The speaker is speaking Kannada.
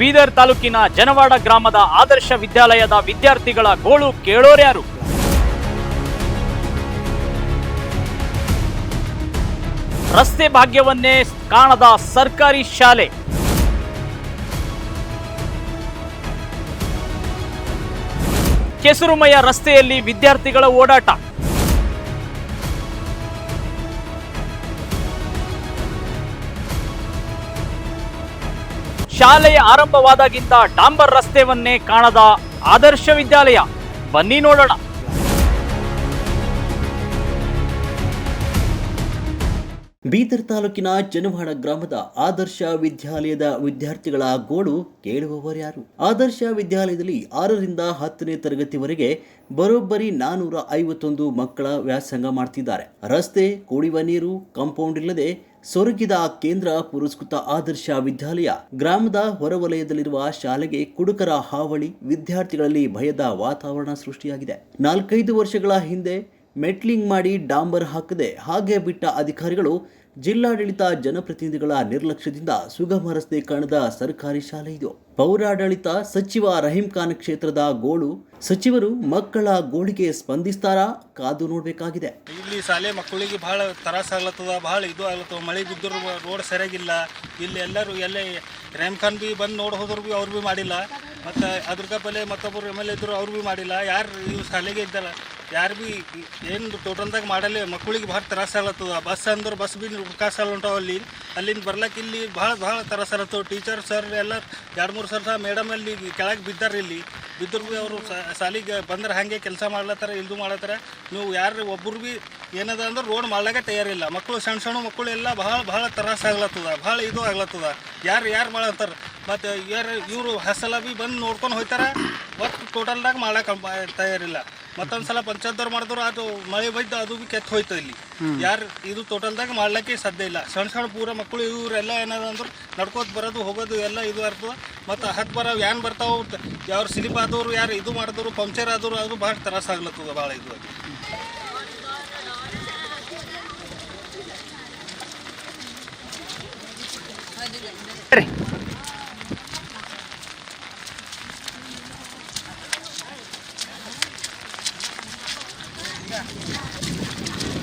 ಬೀದರ್ ತಾಲೂಕಿನ ಜನವಾಡ ಗ್ರಾಮದ ಆದರ್ಶ ವಿದ್ಯಾಲಯದ ವಿದ್ಯಾರ್ಥಿಗಳ ಗೋಳು ಕೇಳೋರ್ಯಾರು ರಸ್ತೆ ಭಾಗ್ಯವನ್ನೇ ಕಾಣದ ಸರ್ಕಾರಿ ಶಾಲೆ. ಕೆಸರುಮಯ ರಸ್ತೆಯಲ್ಲಿ ವಿದ್ಯಾರ್ಥಿಗಳ ಓಡಾಟ. ಶಾಲೆಯ ಆರಂಭವಾದಾಗಿಂದ ಡಾಂಬರ್ ರಸ್ತೆವನ್ನೇ ಕಾಣದ ಆದರ್ಶ ವಿದ್ಯಾಲಯ. ಬನ್ನಿ ನೋಡೋಣ. ಬೀದರ್ ತಾಲೂಕಿನ ಜನವಾಡ ಗ್ರಾಮದ ಆದರ್ಶ ವಿದ್ಯಾಲಯದ ವಿದ್ಯಾರ್ಥಿಗಳ ಗೋಳು ಕೇಳುವವರ್ಯಾರು ಆದರ್ಶ ವಿದ್ಯಾಲಯದಲ್ಲಿ ಆರರಿಂದ ಹತ್ತನೇ ತರಗತಿವರೆಗೆ ಬರೋಬ್ಬರಿ ನಾನೂರ ಐವತ್ತೊಂದು ಮಕ್ಕಳ ವ್ಯಾಸಂಗ ಮಾಡ್ತಿದ್ದಾರೆ. ರಸ್ತೆ, ಕುಡಿಯುವ ನೀರು, ಕಾಂಪೌಂಡ್ ಇಲ್ಲದೆ ಸೊರಗಿದ ಕೇಂದ್ರ ಪುರಸ್ಕೃತ ಆದರ್ಶ ವಿದ್ಯಾಲಯ, ಗ್ರಾಮದ ಹೊರವಲಯದಲ್ಲಿರುವ ಶಾಲೆಗೆ ಕುಡುಕರ ಹಾವಳಿ, ವಿದ್ಯಾರ್ಥಿಗಳಲ್ಲಿ ಭಯದ ವಾತಾವರಣ ಸೃಷ್ಟಿಯಾಗಿದೆ. ನಾಲ್ಕೈದು ವರ್ಷಗಳ ಹಿಂದೆ ಮೆಟ್ಲಿಂಗ್ ಮಾಡಿ ಡಾಂಬರ್ ಹಾಕದೆ ಹಾಗೆ ಬಿಟ್ಟ ಅಧಿಕಾರಿಗಳು ಜಿಲ್ಲಾಡಳಿತ ಜನಪ್ರತಿನಿಧಿಗಳ ನಿರ್ಲಕ್ಷ್ಯದಿಂದ ಸುಗಮ ರಸ್ತೆ ಕಾಣದ ಸರ್ಕಾರಿ ಶಾಲೆ ಇದು. ಪೌರಾಡಳಿತ ಸಚಿವ ರಹೀಂ ಖಾನ್ ಕ್ಷೇತ್ರದ ಗೋಳು, ಸಚಿವರು ಮಕ್ಕಳ ಗೋಳಿಗೆ ಸ್ಪಂದಿಸ್ತಾರಾ? ಕಾದು ನೋಡಬೇಕಾಗಿದೆ. ಇಲ್ಲಿ ಶಾಲೆ ಮಕ್ಕಳಿಗೆ ಭಾಳ ತರಾಸ ಆಗ್ಲತ್ತದ, ಭಾಳ ಇದು ಆಗ್ಲತ್ತದ, ಮಳೆ ಬಿದ್ದರೂ ರೋಡ್ ಸರಿಯಾಗಿಲ್ಲ. ಇಲ್ಲಿ ಎಲ್ಲರೂ ಎಲ್ಲ ರಹೀಂ ಖಾನ್ ಬಿ ಬಂದು ನೋಡಿ ಹೋದ್ರು ಬಿ ಅವ್ರು ಬಿ ಮಾಡಿಲ್ಲ. ಮತ್ತು ಅದ್ರ ಬಲೆ ಮತ್ತೊಬ್ಬರು ಎಂ ಎಲ್ ಎ ಇದ್ರು ಅವ್ರು ಬಿ ಮಾಡಿಲ್ಲ. ಯಾರು ಇವು ಶಾಲೆಗೆ ಇದ್ದಲ್ಲ? ಯಾರು ಭೀ ಏನು ತೋಟದಾಗ ಮಾಡಲ್ಲೇ ಮಕ್ಕಳಿಗೆ ಭಾಳ ತ್ರಾಸ ಆಗ್ಲತ್ತದ. ಬಸ್ ಅಂದ್ರೆ ಬಸ್ ಭೀ ವಿಕಾಸ ಹೊಂಟಾವ ಅಲ್ಲಿ. ಅಲ್ಲಿಂದ ಬರ್ಲಕ್ಕೆ ಇಲ್ಲಿ ಭಾಳ ಭಾಳ ತ್ರಾಸ ಟೀಚರ್ ಸರ್ ಎಲ್ಲ ಎರಡು ಮೂರು ಸರ್ ಮೇಡಮ್ ಅಲ್ಲಿ ಕೆಳಗೆ ಬಿದ್ದಾರೆ ಇಲ್ಲಿ. ಬಿದ್ದರು ಭೀ ಅವರು ಸಾಲಿಗೆ ಬಂದ್ರೆ ಹಾಗೆ ಕೆಲಸ ಮಾಡ್ಲತ್ತಾರ, ಇಲ್ದು ಮಾಡ್ಲತ್ತಾರ. ನೀವು ಯಾರು ಒಬ್ಬರು ಭೀ ಏನದ ಅಂದ್ರೆ ರೋಡ್ ಮಾಡ್ಲಾಕ ತಯಾರಿಲ್ಲ. ಮಕ್ಕಳು ಸಣ್ಣ ಸಣ್ಣ ಮಕ್ಕಳು ಎಲ್ಲ ಭಾಳ ಭಾಳ ತ್ರಾಸ ಆಗ್ಲತ್ತದ, ಭಾಳ ಇದು ಆಗ್ಲತ್ತದ. ಯಾರು ಯಾರು ಮಾಡತ್ತಾರ ಮತ್ತು ಯಾರು ಇವರು ಹಸಲ ಭೀ ಬಂದು ನೋಡ್ಕೊಂಡು ಹೋಯ್ತಾರ ಒಟ್ಟು ಟೋಟಲ್ದಾಗ ಮಾಡಕ್ಕೆ ತಯಾರಿಲ್ಲ. ಮತ್ತೊಂದು ಸಲ ಪಂಚಾಯತ್ದವ್ರು ಮಾಡಿದ್ರು ಅದು ಮಳೆ ಬೈದು ಅದು ಬಿ ಕೆತ್ತ ಹೋಯ್ತು ಇಲ್ಲಿ. ಯಾರು ಇದು ತೋಟಲ್ದಾಗ ಮಾಡ್ಲಿಕ್ಕೆ ಸಾಧ್ಯ ಇಲ್ಲ. ಸಣ್ಣ ಸಣ್ಣ ಪೂರ ಮಕ್ಕಳು ಇವರೆಲ್ಲ ಏನಾರ ಅಂದ್ರೆ ನಡ್ಕೋತ್ ಬರೋದು ಹೋಗೋದು ಎಲ್ಲ ಇದು ಅರ್ಥ ಮತ್ತು ಹತ್ತು ಬರ ವ್ಯಾನ್ ಬರ್ತಾವೆ ಯಾರು ಸ್ಲಿಪ್ ಆದವರು ಯಾರು ಇದು ಮಾಡಿದ್ರು ಪಂಕ್ಚರ್ ಆದವರು ಅದು ಭಾಳ ತ್ರಾಸ ಆಗ್ಲತ್ತದ ಭಾಳ ಇದು Yeah.